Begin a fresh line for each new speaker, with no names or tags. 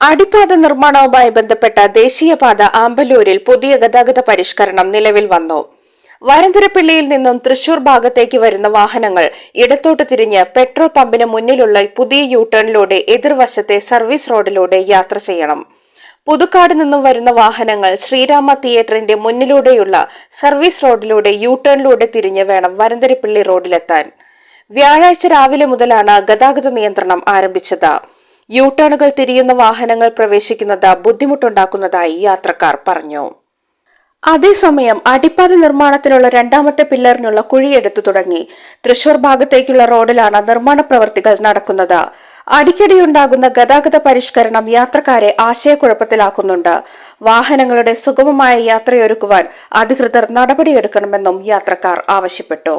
അടിപ്പാത നിർമ്മാണവുമായി ബന്ധപ്പെട്ട ദേശീയപാത ആമ്പല്ലൂരിൽ പുതിയ ഗതാഗത പരിഷ്കരണം നിലവിൽ വന്നു. വരന്തരപ്പിള്ളിയിൽ നിന്നും തൃശൂർ ഭാഗത്തേക്ക് വരുന്ന വാഹനങ്ങൾ ഇടത്തോട്ട് തിരിഞ്ഞ് പെട്രോൾ പമ്പിന് മുന്നിലുള്ള പുതിയ യു ടേണിലൂടെ എതിർവശത്തെ സർവീസ് റോഡിലൂടെ യാത്ര ചെയ്യണം. പുതുക്കാട് നിന്നും വരുന്ന വാഹനങ്ങൾ ശ്രീരാമ തിയേറ്ററിന്റെ മുന്നിലൂടെയുള്ള സർവീസ് റോഡിലൂടെ യു ടേണിലൂടെ തിരിഞ്ഞ് വേണം വരന്തരപ്പിള്ളി റോഡിലെത്താൻ. വ്യാഴാഴ്ച രാവിലെ മുതലാണ് ഗതാഗത നിയന്ത്രണം ആരംഭിച്ചത്. യു ടേണുകൾ തിരിയുന്ന വാഹനങ്ങൾ പ്രവേശിക്കുന്നത് ബുദ്ധിമുട്ടുണ്ടാക്കുന്നതായി യാത്രക്കാർ പറഞ്ഞു. അതേസമയം അടിപ്പാത നിർമ്മാണത്തിനുള്ള രണ്ടാമത്തെ പില്ലറിനുള്ള കുഴിയെടുത്തു തുടങ്ങി. തൃശൂർ ഭാഗത്തേക്കുള്ള റോഡിലാണ് നിർമ്മാണ പ്രവർത്തികൾ നടക്കുന്നത്. അടിക്കടിയുണ്ടാകുന്ന ഗതാഗത പരിഷ്കരണം യാത്രക്കാരെ ആശയക്കുഴപ്പത്തിലാക്കുന്നുണ്ട്. വാഹനങ്ങളുടെ സുഗമമായ യാത്രയൊരുക്കുവാൻ അധികൃതർ നടപടിയെടുക്കണമെന്നും യാത്രക്കാർ ആവശ്യപ്പെട്ടു.